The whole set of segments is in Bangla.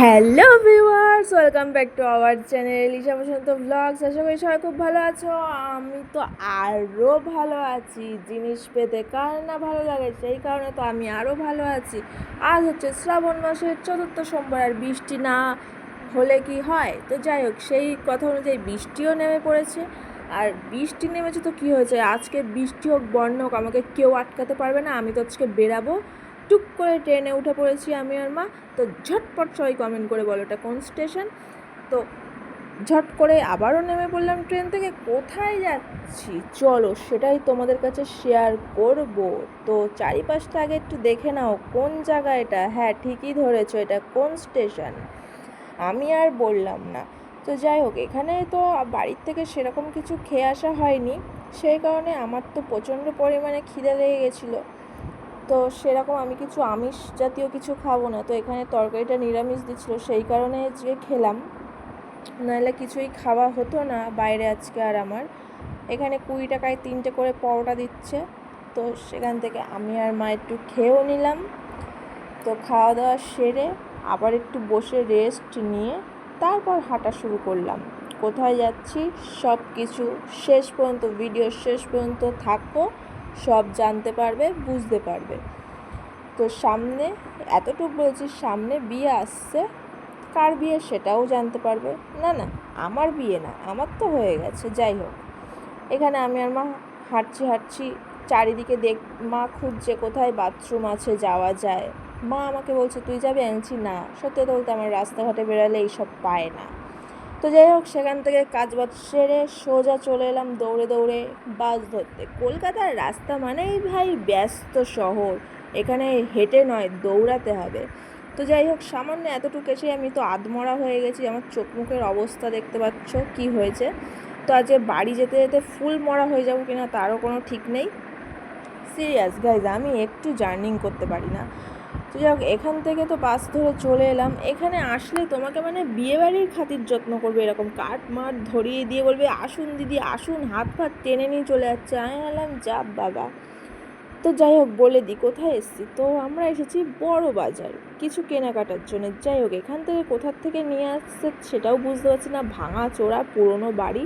Hello viewers, welcome back to our channel Isha Basanta blogs আশা করি সবাই খুব ভালো আছো। আমি তো আরও ভালো আছি, জিনিস পেতে কার না ভালো লাগে সেই কারণে তো আমি আরও ভালো আছি। আজ হচ্ছে শ্রাবণ মাসের চতুর্থ সোমবার আর বৃষ্টি না হলে কি হয়? তো যাই হোক, সেই কথা অনুযায়ী বৃষ্টিও নেমে পড়েছে। আর বৃষ্টি নেমেছে তো কি হয়েছে? আজকে বৃষ্টি হোক বন্যা হোক, আমাকে কেউ আটকাতে পারবে না। আমি তো আজকে বেরাবো। টুক করে ট্রেনে উঠে পড়েছি আমি আর মা। তো ঝটপট সবাই কমেন্ট করে বলো এটা কোন স্টেশন তো ঝট করে আবারও নেমে পড়লাম ট্রেন থেকে। কোথায় যাচ্ছি? চলো সেটাই তোমাদের কাছে শেয়ার করব। তো চারিপাশটা আগে একটু দেখে নাও, কোন জায়গা এটা? হ্যাঁ ঠিকই ধরেছো, এটা কোন স্টেশন আমি আর বললাম না। তো যাই হোক এখানে তো বাড়ির থেকে সেরকম কিছু খেয়ে আসা হয়নি। সেই কারণে আমার তো প্রচণ্ড পরিমাণে খিদে লেগে গেছিল। তো সেরকম আমি কিছু আমিষ জাতীয় কিছু খাব না। তো এখানে তরকারিটা নিরামিষ দিচ্ছিল, সেই কারণে যে খেলাম। নাহলে কিছুই খাওয়া হতো না বাইরে আজকে আর আমার। এখানে কুড়ি টাকায় তিনটে করে পরোটা দিচ্ছে। তো সেখান থেকে আমি আর মা একটু খেয়েও নিলাম। তো খাওয়া দাওয়া সেরে আবার একটু বসে রেস্ট নিয়ে তারপর হাঁটা শুরু করলাম। কোথায় যাচ্ছি সব কিছু শেষ পর্যন্ত ভিডিও শেষ পর্যন্ত থাকো। সব জানতে পারবে, বুঝতে পারবে। তো সামনে, এতটুকু বলছি, সামনে বিয়ে আসছে, কার বিয়ে সেটাও জানতে পারবে। না না, আমার বিয়ে না, আমার তো হয়ে গেছে, যাই হোক। এখানে আমি আর মা হাঁটছি হাঁটছি, চারিদিকে দেখ, মা খুঁজছে কোথায়, বাথরুম আছে, যাওয়া যায়। মা আমাকে বলছে, তুই যাবি? আনছি না, সত্যি বলতে আমার রাস্তাঘাটে বেরালে এইসব পায় না। তো যাই হোক, সেখান থেকে কাজ বাজ সেরে সোজা চলে এলাম দৌড়ে দৌড়ে বাস ধরতে। কলকাতার রাস্তা মানেই ভাই ব্যস্ত শহর। এখানে হেঁটে নয়, দৌড়াতে হবে। তো যাই হোক, সামান্য এতটুকু এসে আমি তো আধমরা হয়ে গেছি। আমার চোখ মুখের অবস্থা দেখতে পাচ্ছ কি হয়েছে। তো আজকে বাড়ি যেতে যেতে ফুল মরা হয়ে যাব কিনা তারও কোনো ঠিক নেই। সিরিয়াস গাইজ আমি একটু জার্নিং করতে পারি না। তো যাই হোক এখান থেকে তো বাস ধরে চলে এলাম। এখানে আসলে তোমাকে মানে বিয়েবাড়ির খাতির যত্ন করবে এরকম কাঠ মাঠ ধরিয়ে দিয়ে বলবে, আসুন দিদি, আসুন। হাত ফাত টেনে নিয়ে চলে যাচ্ছে। আমি এলাম যা বাবা। তো যাই হোক, বলে দিই কোথায় এসেছি? তো আমরা এসেছি বড় বাজার, কিছু কেনাকাটার জন্য। যাই হোক, এখান থেকে কোথার থেকে নিয়ে আসছে সেটাও বুঝতে পারছি না। ভাঙা চোরা, পুরনো বাড়ি।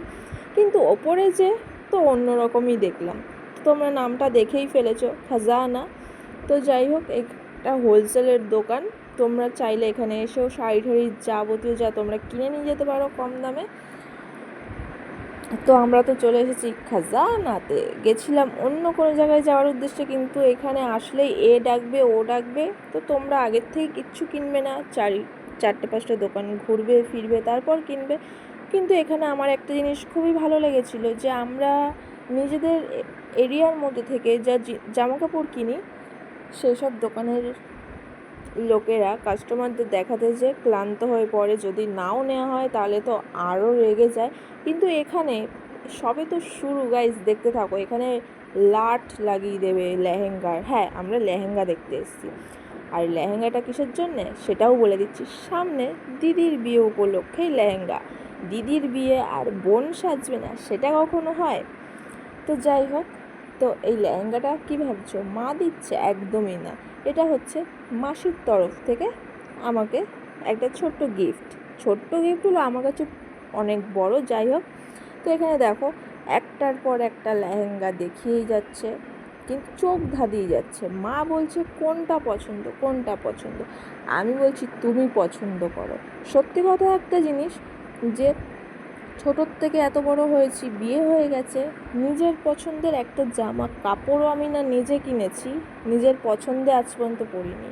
কিন্তু ওপরে যে তো অন্যরকমই দেখলাম। তোমরা নামটা দেখেই ফেলেছো, খাজানা। তো যাই হোক একটা হোলসেলের দোকান। তোমরা চাইলে এখানে এসেও শাড়ি ঠাড়ি যাবতীয় যা তোমরা কিনে নিয়ে যেতে পারো কম দামে। তো আমরা তো চলে এসেছি খাজানাতে। গেছিলাম অন্য কোনো জায়গায় যাওয়ার উদ্দেশ্যে, কিন্তু এখানে আসলেই এ ডাকবে, ও ডাকবে। তো তোমরা আগের থেকে কিচ্ছু কিনবে না। চারি, চারটে, পাঁচটা দোকান ঘুরবে, ফিরবে, তারপর কিনবে। কিন্তু এখানে আমার একটা জিনিস খুবই ভালো লেগেছিল যে আমরা নিজেদের এরিয়ার মধ্যে থেকে যা জামা কাপড় কিনি সেই সব দোকানের লোকেরা কাস্টমারদের দেখাতে যে ক্লান্ত হয়ে পড়ে। যদি নাও নেওয়া হয়, তাহলে তো আরও রেগে যায়। কিন্তু এখানে সবে তো শুরু গাইজ দেখতে থাকো। এখানে লাট লাগিয়ে দেবে লেহেঙ্গার হ্যাঁ আমরা লেহেঙ্গা দেখতে এসেছি। আর লেহেঙ্গাটা কিসের জন্যে? সেটাও বলে দিচ্ছি। সামনে দিদির বিয়ে উপলক্ষেই লেহেঙ্গা। দিদির বিয়ে আর বোন সাজবে না, সেটা কখনো হয়? তো যাই হোক তো এই লেহেঙ্গাটা কী ভাবছ? মা দিচ্ছে একদমই না। এটা হচ্ছে মাসির তরফ থেকে আমাকে একটা ছোট্ট গিফট ছোট্ট গিফট হলো আমার কাছে অনেক বড়, যাই হোক। তো এখানে দেখো, একটার পর একটা লেহেঙ্গা দেখিয়েই যাচ্ছে, কিন্তু চোখ ধাঁধিয়ে যাচ্ছে। মা বলছে, কোনটা পছন্দ? কোনটা পছন্দ? আমি বলছি, তুমি পছন্দ করো। সত্যি কথা একটা জিনিস যে ছোটোর থেকে এত বড় হয়েছি, বিয়ে হয়ে গেছে। নিজের পছন্দের একটা জামা, কাপড়ও আমি না নিজে কিনেছি, নিজের পছন্দে আজ পর্যন্ত পরিনি।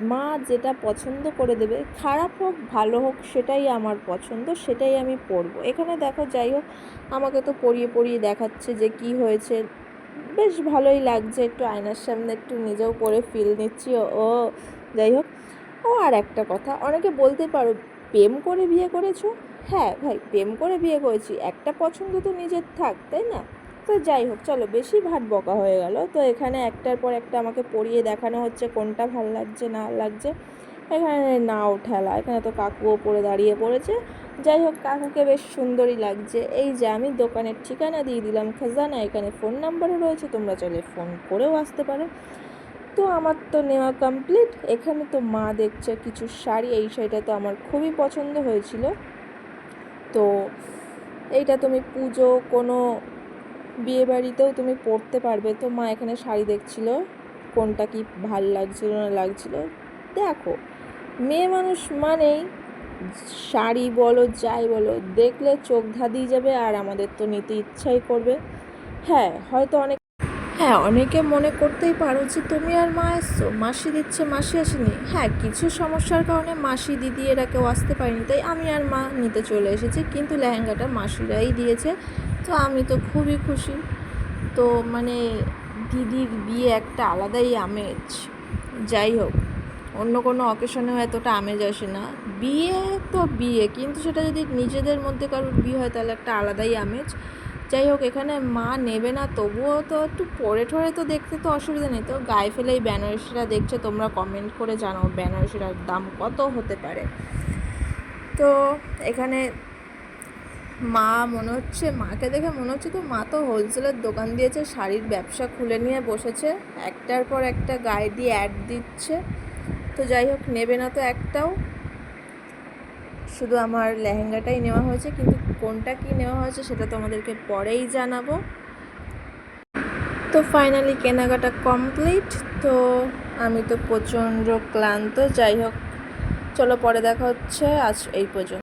মা যেটা পছন্দ করে দেবে, খারাপ হোক, ভালো হোক, সেটাই আমার পছন্দ, সেটাই আমি পরবো। এখানে দেখো, যাই হোক, আমাকে তো পরিয়ে পরিয়ে দেখাচ্ছে যে কি হয়েছে। বেশ ভালোই লাগছে, একটু আয়নার সামনে একটু নিজেও পরে ফিল নিচ্ছি ও, যাই হোক। ও, আর একটা কথা, অনেকে বলতে পারো, প্রেম করে বিয়ে করেছ? হ্যাঁ ভাই, প্রেম করে বিয়ে করেছি, একটা পছন্দ তো নিজের থাক, তাই না? তো যাই হোক, চলো বেশি ভাট বকা হয়ে গেল। তো এখানে একটার পর একটা আমাকে পরিয়ে দেখানো হচ্ছে কোনটা ভালো লাগছে, না লাগছে। এখানে নাও ঠেলা, এখানে তো কাকুও পরে দাঁড়িয়ে পড়েছে। যাই হোক, কাকুকে বেশ সুন্দরই লাগছে। এই যে আমি দোকানের ঠিকানা দিয়ে দিলাম, খাজানা, এখানে ফোন নাম্বারও রয়েছে, তোমরা চলে ফোন করেও আসতে পারো। তো আমার তো নেওয়া কমপ্লিট এখানে তো মা দেখছে কিছু শাড়ি, এই শাড়িটা তো আমার খুবই পছন্দ হয়েছিল। তো এইটা তুমি পুজো, কোনো বিয়ে বাড়িতেও তুমি পরতে পারবে। তো মা এখানে শাড়ি দেখছিল, কোনটা কি ভালো লাগছিল না লাগছিল। দেখো, মেয়ে মানুষ মানেই শাড়ি বলো, যাই বলো, দেখলে চোখ ধাঁধিয়ে যাবে আর আমাদের তো নিতে ইচ্ছাই করবে। হ্যাঁ হয়তো অনেক হ্যাঁ অনেকে মনে করতেই পারো যে তুমি আর মা এসছো, মাসি দিচ্ছে, মাসি আসেনি। হ্যাঁ কিছু সমস্যার কারণে মাসি দিদি এরা কেউ আসতে পারেনি, তাই আমি আর মা নিতে চলে এসেছি। কিন্তু লেহেঙ্গাটা মাসিরাই দিয়েছে, তো আমি তো খুবই খুশি। তো মানে দিদির বিয়ে একটা আলাদাই আমেজ। যাই হোক, অন্য কোনো অকেশনেও এতটা আমেজ আসে না। বিয়ে তো বিয়ে, কিন্তু সেটা যদি নিজেদের মধ্যে কারোর বিয়ে হয়, তাহলে একটা আলাদাই আমেজ। যাই হোক এখানে মা নেবে না, তবুও তো একটু পরে ঠরে তো দেখতে তো অসুবিধা নেই। তো গায়ে ফেলে এই বেনারসিটা দেখছে, তোমরা কমেন্ট করে জানো বেনারসিটার দাম কত হতে পারে। তো এখানে মা মনে হচ্ছে, মাকে দেখে মনে হচ্ছে তো মা তো হোলসেলের দোকান দিয়েছে, শাড়ির ব্যবসা খুলে নিয়ে বসেছে, একটার পর একটা গায়ে দিয়ে অ্যাড দিচ্ছে। তো যাই হোক নেবে না তো একটাও। শুধু আমার লেহেঙ্গাটাই নেওয়া হয়েছে, কিন্তু কোনটা কি নেওয়া হয়েছে সেটা তোমাদেরকে পরেই জানাব। তো ফাইনালি কেনাকাটা কমপ্লিট তো আমি তো প্রচণ্ড ক্লান্ত। যাই হোক, চলো পরে দেখা হচ্ছে। আজ এই পর্যন্ত।